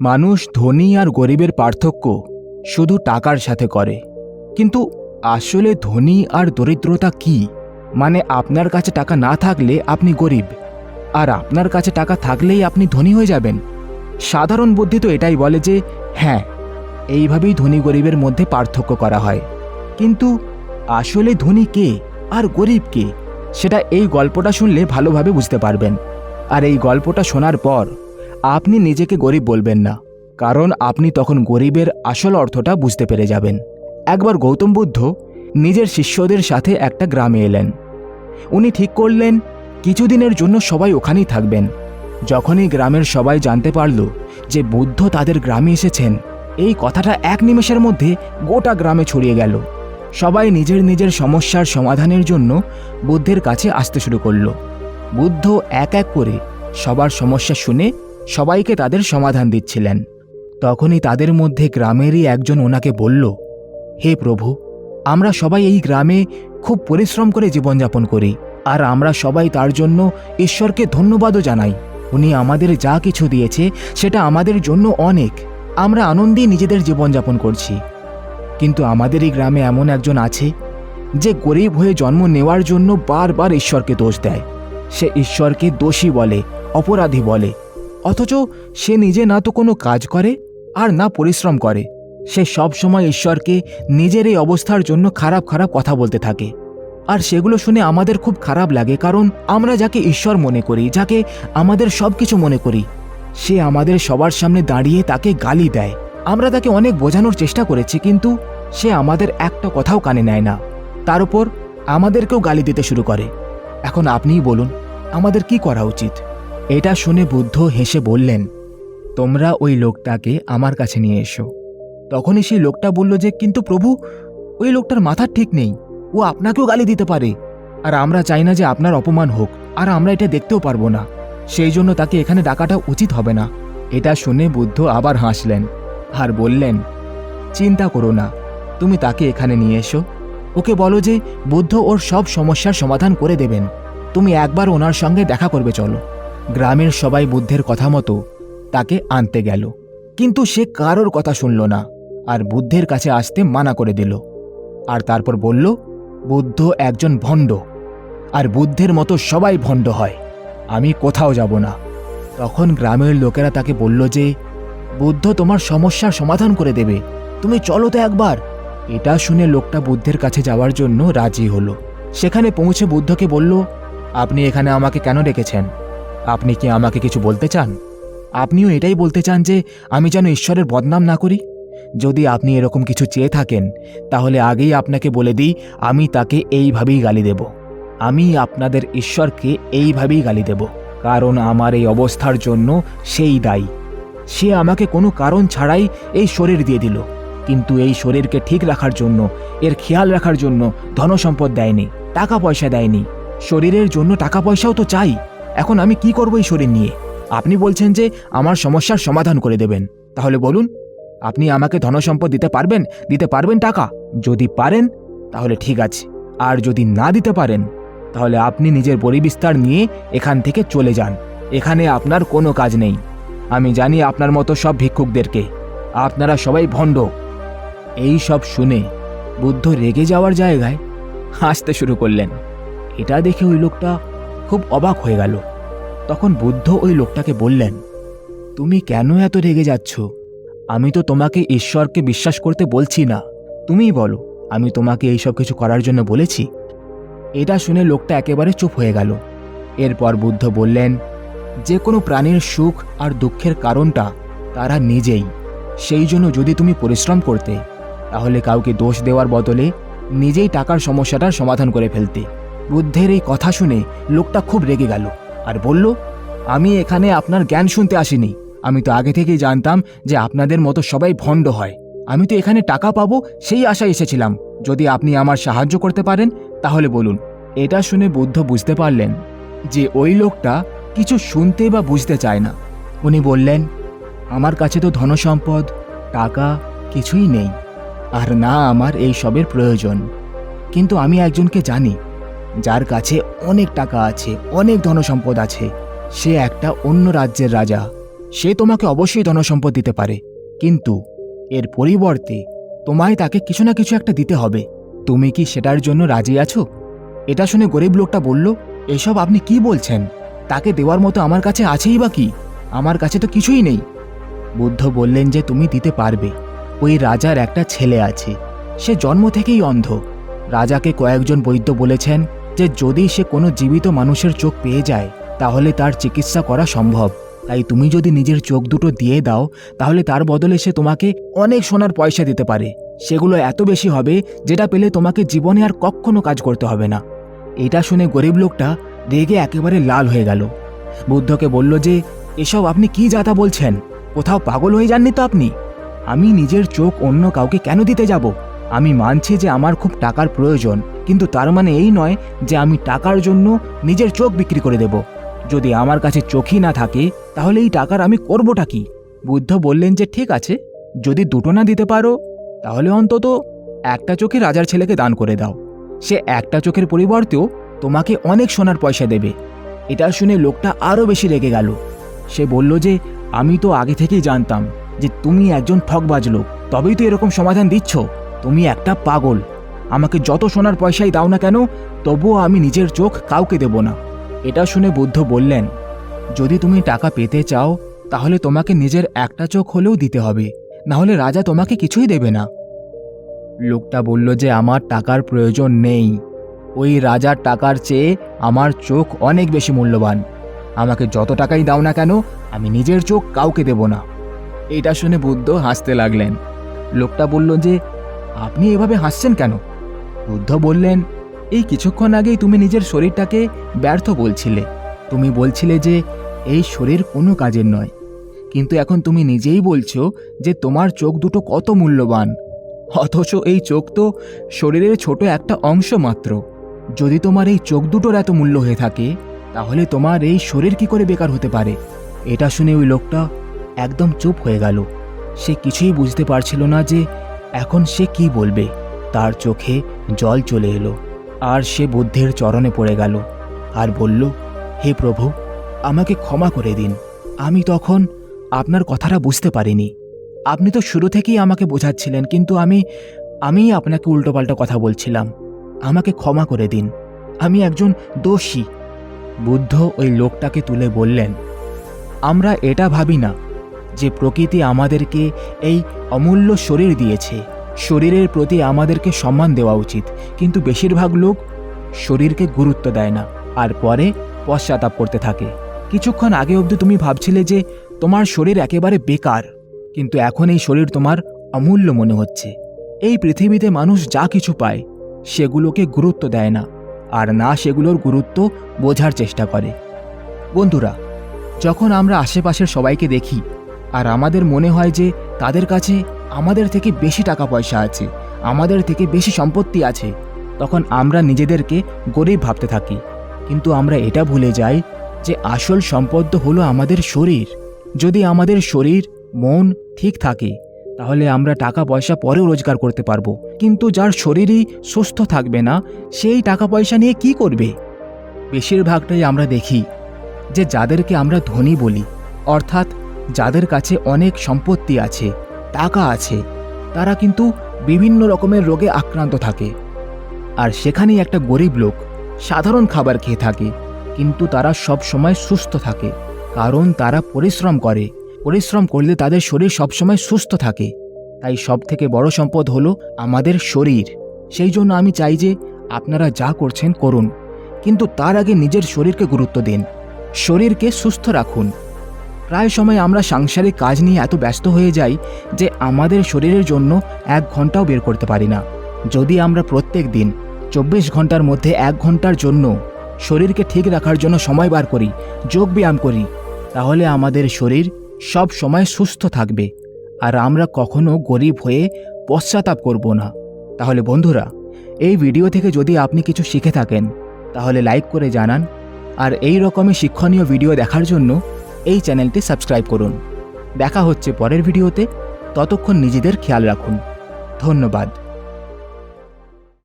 মানুষ ধনী আর গরিবের পার্থক্য শুধু টাকার সাথে করে। কিন্তু আসলে ধনী আর দরিদ্রতা কি? মানে আপনার কাছে টাকা না থাকলে আপনি গরিব, আর আপনার কাছে টাকা থাকলেই আপনি ধনী হয়ে যাবেন। সাধারণ বুদ্ধি তো এটাই বলে যে হ্যাঁ এইভাবেই ধনী গরিবের মধ্যে পার্থক্য করা হয়। কিন্তু আসলে ধনী কে আর গরিব কে? সেটা এই গল্পটা শুনলে ভালোভাবে বুঝতে পারবেন। আর এই গল্পটা শোনার পর আপনি নিজেকে গরিব বলবেন না, কারণ আপনি তখন গরিবের আসল অর্থটা বুঝতে পেরে যাবেন। একবার গৌতম বুদ্ধ নিজের শিষ্যদের সাথে একটা গ্রামে এলেন। উনি ঠিক করলেন, কিছুদিনের জন্য সবাই ওখানেই থাকবেন। যখনই গ্রামের সবাই জানতে পারল যে বুদ্ধ তাদের গ্রামে এসেছেন, এই কথাটা এক নিমেষের মধ্যে গোটা গ্রামে ছড়িয়ে গেল। সবাই নিজের নিজের সমস্যার সমাধানের জন্য বুদ্ধের কাছে আসতে শুরু করল। বুদ্ধ এক এক করে সবার সমস্যা শুনে সবাইকে তাদের সমাধান দিচ্ছিলেন। তখনই তাদের মধ্যে গ্রামেরই একজন ওনাকে বলল, হে প্রভু, আমরা সবাই এই গ্রামে খুব পরিশ্রম করে জীবনযাপন করি, আর আমরা সবাই তার জন্য ঈশ্বরকে ধন্যবাদও জানাই। উনি আমাদের যা কিছু দিয়েছে, সেটা আমাদের জন্য অনেক। আমরা আনন্দেই নিজেদের জীবনযাপন করছি। কিন্তু আমাদের এই গ্রামে এমন একজন আছে, যে গরিব হয়ে জন্ম নেওয়ার জন্য বারবার ঈশ্বরকে দোষ দেয়। সে ঈশ্বরকে দোষী বলে, অপরাধী বলে। অথচ সে নিজে না তো কোনো কাজ করে আর না পরিশ্রম করে। সে সব সময় ঈশ্বরকে নিজের এই অবস্থার জন্য খারাপ খারাপ কথা বলতে থাকে। আর সেগুলো শুনে আমাদের খুব খারাপ লাগে কারণ আমরা যাকে ঈশ্বর মনে করি, যাকে আমাদের সব কিছু মনে করি, সে আমাদের সবার সামনে দাঁড়িয়ে তাকে গালি দেয়। আমরা তাকে অনেক বোঝানোর চেষ্টা করেছি কিন্তু সে আমাদের একটা কথাও কানে নেয় না। তার উপর আমাদেরকেও গালি দিতে শুরু করে। এখন আপনিই বলুন, আমাদের কি করা উচিত? এটা শুনে বুদ্ধ হেসে বললেন, তোমরা ওই লোকটাকে আমার কাছে নিয়ে এসো। তখনই সেই লোকটা বলল যে, কিন্তু প্রভু, ওই লোকটার মাথার ঠিক নেই। ও আপনাকেও গালি দিতে পারে। আর আমরা চাই না যে আপনার অপমান হোক, আর আমরা এটা দেখতেও পারব না। সেই জন্য তাকে এখানে ডাকাটা উচিত হবে না। এটা শুনে বুদ্ধ আবার হাসলেন, আর বললেন, চিন্তা করো না, তুমি তাকে এখানে নিয়ে এসো। ওকে বলো যে, বুদ্ধ ওর সব সমস্যার সমাধান করে দেবেন। তুমি একবার ওনার সঙ্গে দেখা করবে, চলো। গ্রামের সবাই বুদ্ধের কথা মতো তাকে আনতে গেল। কিন্তু সে কারোর কথা শুনল না আর বুদ্ধের কাছে আসতে মানা করে দিল। আর তারপর বলল, বুদ্ধ একজন ভণ্ড আর বুদ্ধের মতো সবাই ভণ্ড হয়। আমি কোথাও যাব না। তখন গ্রামের লোকেরা তাকে বলল যে, বুদ্ধ তোমার সমস্যার সমাধান করে দেবে। তুমি চলো তো একবার। এটা শুনে লোকটা বুদ্ধের কাছে যাওয়ার জন্য রাজি হলো। সেখানে পৌঁছে বুদ্ধকে বলল, আপনি এখানে আমাকে কেন ডেকেছেন? আপনি কি আমাকে কিছু বলতে চান? আপনিও এটাই বলতে চান যে আমি যেন ঈশ্বরের বদনাম না করি? যদি আপনি এরকম কিছু চেয়ে থাকেন, তাহলে আগেই আপনাকে বলে দিই, আমি তাকে এইভাবেই গালি দেব। আমি আপনাদের ঈশ্বরকে এইভাবেই গালি দেব, কারণ আমার এই অবস্থার জন্য সেই দায়ী। সে আমাকে কোনো কারণ ছাড়াই এই শরীর দিয়ে দিল, কিন্তু এই শরীরকে ঠিক রাখার জন্য, এর খেয়াল রাখার জন্য ধনসম্পদ দেয়নি, টাকা পয়সা দেয়নি। শরীরের জন্য টাকা পয়সাও তো চাই। এখন আমি কি করব এই শরীর নিয়ে? আপনি বলছেন যে আমার সমস্যার সমাধান করে দেবেন। তাহলে বলুন, আপনি আমাকে ধনসম্পদ দিতে পারবেন? দিতে পারবেন টাকা? যদি পারেন, তাহলে ঠিক আছে। আর যদি না দিতে পারেন, তাহলে আপনি নিজের পরিবিস্তার নিয়ে এখান থেকে চলে যান। এখানে আপনার কোনো কাজ নেই। আমি জানি আপনার মতো সব ভিক্ষুকদেরকে। আপনারা সবাই ভণ্ড। এই সব শুনে বুদ্ধ রেগে যাওয়ার জায়গায় হাসতে শুরু করলেন। এটা দেখে ওই লোকটা খুব অবাক হয়ে গেল। তখন বুদ্ধ ওই লোকটাকে বললেন, তুমি কেন এত রেগে যাচ্ছ? আমি তো তোমাকে ঈশ্বরকে বিশ্বাস করতে বলছি না। তুমিই বলো, আমি তোমাকে এইসব কিছু করার জন্য বলেছি? এটা শুনে লোকটা একেবারে চুপ হয়ে গেল। এরপর বুদ্ধ বললেন, যে কোনো প্রাণীর সুখ আর দুঃখের কারণটা তারা নিজেই। সেই জন্য যদি তুমি পরিশ্রম করতে, তাহলে কাউকে দোষ দেওয়ার বদলে নিজেই টাকার সমস্যাটার সমাধান করে ফেলতে। বুদ্ধের এই কথা শুনে লোকটা খুব রেগে গেল আর বলল, আমি এখানে আপনার জ্ঞান শুনতে আসিনি। আমি তো আগে থেকেই জানতাম যে আপনাদের মতো সবাই ভণ্ড হয়। আমি তো এখানে টাকা পাবো সেই আশায় এসেছিলাম। যদি আপনি আমার সাহায্য করতে পারেন, তাহলে বলুন। এটা শুনে বুদ্ধ বুঝতে পারলেন যে ওই লোকটা কিছু শুনতে বা বুঝতে চায় না। উনি বললেন, আমার কাছে তো ধনসম্পদ, টাকা কিছুই নেই। আর না আমার এই সবের প্রয়োজন। কিন্তু আমি একজনকে জানি যার কাছে অনেক টাকা আছে, অনেক ধনসম্পদ আছে। সে একটা অন্য রাজ্যের রাজা। সে তোমাকে অবশ্যই ধনসম্পদ দিতে পারে। কিন্তু এর পরিবর্তে তোমায় তাকে কিছু না কিছু একটা দিতে হবে। তুমি কি সেটার জন্য রাজি আছো? এটা শুনে গরিব লোকটা বলল, এসব আপনি কি বলছেন? তাকে দেওয়ার মতো আমার কাছে আছেই বা কি? আমার কাছে তো কিছুই নেই। বুদ্ধ বললেন যে তুমি দিতে পারবে। ওই রাজার একটা ছেলে আছে। সে জন্ম থেকেই অন্ধ। রাজাকে কয়েকজন বৈদ্য বলেছেন যে যদি সে কোনো জীবিত মানুষের চোখ পেয়ে যায়, তাহলে তার চিকিৎসা করা সম্ভব। তাই তুমি যদি নিজের চোখ দুটো দিয়ে দাও, তাহলে তার বদলে সে তোমাকে অনেক সোনার পয়সা দিতে পারে। সেগুলো এত বেশি হবে, যেটা পেলে তোমাকে জীবনে আর কখনো কাজ করতে হবে না। এটা শুনে গরিব লোকটা রেগে একেবারে লাল হয়ে গেল। বুদ্ধকে বলল যে, এসব আপনি কি যাতা বলছেন? কোথাও পাগল হয়ে যাননি তো আপনি? আমি নিজের চোখ অন্য কাউকে কেন দিতে যাব? আমি মানছি যে আমার খুব টাকার প্রয়োজন, কিন্তু তার মানে এই নয় যে আমি টাকার জন্য নিজের চোখ বিক্রি করে দেব। যদি আমার কাছে চোখই না থাকে, তাহলে এই টাকার আমি করবটা কি? বুদ্ধ বললেন যে ঠিক আছে, যদি দুটো না দিতে পারো, তাহলে অন্তত একটা চোখে রাজার ছেলেকে দান করে দাও। সে একটা চোখের পরিবর্তেও তোমাকে অনেক সোনার পয়সা দেবে। এটা শুনে লোকটা আরও বেশি রেগে গেল। সে বলল যে, আমি তো আগে থেকেই জানতাম যে তুমি একজন ঠকবাজ লোক, তবেই তো এরকম সমাধান দিচ্ছ। তুমি একটা পাগল। আমাকে যত সোনার পয়সাই দাও না কেন, তবুও আমি নিজের চোখ কাউকে দেব না। এটা শুনে বুদ্ধ বললেন, যদি তুমি টাকা পেতে চাও, তাহলে তোমাকে নিজের একটা চোখ হলেও দিতে হবে। না হলে রাজা তোমাকে কিছুই দেবে না। লোকটা বলল যে, আমার টাকার প্রয়োজন নেই। ওই রাজার টাকার চেয়ে আমার চোখ অনেক বেশি মূল্যবান। আমাকে যত টাকাই দাও না কেন, আমি নিজের চোখ কাউকে দেব না। এটা শুনে বুদ্ধ হাসতে লাগলেন। লোকটা বলল যে আপনি এভাবে হাসছেন কেন? বুদ্ধ বললেন, এই কিছুক্ষণ আগেই তুমি নিজের শরীরটাকে ব্যর্থ বলছিলে। তুমি বলছিলে যে, এই শরীর কোনো কাজের নয়। কিন্তু এখন তুমি নিজেই বলছো যে, তোমার চোখ দুটো কত মূল্যবান। অথচ এই চোখ তো শরীরের ছোট একটা অংশ মাত্র। যদি তোমার এই চোখ দুটোর এত মূল্য হয়ে থাকে, তাহলে তোমার এই শরীর কি করে বেকার হতে পারে? এটা শুনে ওই লোকটা একদম চুপ হয়ে গেল। সে কিছুই বুঝতে পারছিল না যে এখন সে কি বলবে? তার চোখে জল চলে এলো, আর সে বুদ্ধের চরণে পড়ে গেল, আর বলল, হে প্রভু, আমাকে ক্ষমা করে দিন। আমি তখন আপনার কথাটা বুঝতে পারিনি। আপনি তো শুরু থেকেই আমাকে বোঝাচ্ছিলেন, কিন্তু আমি, আমিই আপনাকে উল্টোপাল্টা কথা বলছিলাম। আমাকে ক্ষমা করে দিন। আমি একজন দোষী। বুদ্ধ ওই লোকটাকে তুলে বললেন, আমরা এটা ভাবি না। যে প্রকৃতি আমাদেরকে এই অমূল্য শরীর দিয়েছে, শরীরের প্রতি আমাদেরকে সম্মান দেওয়া উচিত। কিন্তু বেশিরভাগ লোক শরীরকে গুরুত্ব দেয় না আর পরে পশ্চাতাপ করতে থাকে। কিছুক্ষণ আগে অবধি তুমি ভাবছিলে যে তোমার শরীর একেবারে বেকার, কিন্তু এখন এই শরীর তোমার অমূল্য মনে হচ্ছে। এই পৃথিবীতে মানুষ যা কিছু পায়, সেগুলোকে গুরুত্ব দেয় না আর না সেগুলোর গুরুত্ব বোঝার চেষ্টা করে। বন্ধুরা, যখন আমরা আশেপাশের সবাইকে দেখি আর আমাদের মনে হয় যে তাদের কাছে আমাদের থেকে বেশি টাকা পয়সা আছে, আমাদের থেকে বেশি সম্পত্তি আছে। তখন আমরা নিজেদেরকে গরিব ভাবতে থাকি। কিন্তু আমরা এটা ভুলে যাই যে আসল সম্পদ হলো আমাদের শরীর। যদি আমাদের শরীর, মন ঠিক থাকে, তাহলে আমরা টাকা পয়সা পরেও রোজগার করতে পারব। কিন্তু যার শরীরই সুস্থ থাকবে না, সেই টাকা পয়সা নিয়ে কি করবে? বেশিরভাগটাই আমরা দেখি যে যাদেরকে আমরা ধনী বলি, অর্থাৎ যাদের কাছে অনেক সম্পত্তি আছে, টাকা আছে, তারা কিন্তু বিভিন্ন রকমের রোগে আক্রান্ত থাকে। আর সেখানেই একটা গরিব লোক সাধারণ খাবার খেয়ে থাকে, কিন্তু তারা সব সময় সুস্থ থাকে, কারণ তারা পরিশ্রম করে। পরিশ্রম করলে তাদের শরীর সবসময় সুস্থ থাকে। তাই সব থেকে বড় সম্পদ হলো আমাদের শরীর। সেই জন্য আমি চাই যে আপনারা যা করছেন করুন, কিন্তু তার আগে নিজের শরীরকে গুরুত্ব দিন। শরীরকে সুস্থ রাখুন। প্রায় সময় আমরা সাংসারিক কাজ নিয়ে এত ব্যস্ত হয়ে যাই যে আমাদের শরীরের জন্য এক ঘন্টাও বের করতে পারি না। যদি আমরা প্রত্যেক দিন চব্বিশ ঘণ্টার মধ্যে এক ঘণ্টার জন্য শরীরকে ঠিক রাখার জন্য সময় বার করি, যোগ ব্যায়াম করি, তাহলে আমাদের শরীর সব সময় সুস্থ থাকবে। আর আমরা কখনো গরিব হয়ে পশ্চাতাপ করব না। তাহলে বন্ধুরা, এই ভিডিও থেকে যদি আপনি কিছু শিখে থাকেন, তাহলে লাইক করে জানান। আর এই রকমই শিক্ষণীয় ভিডিও দেখার জন্য এই চ্যানেলটি সাবস্ক্রাইব করুন। দেখা হচ্ছে পরের ভিডিওতে। ততক্ষণ নিজেদের খেয়াল রাখুন। ধন্যবাদ।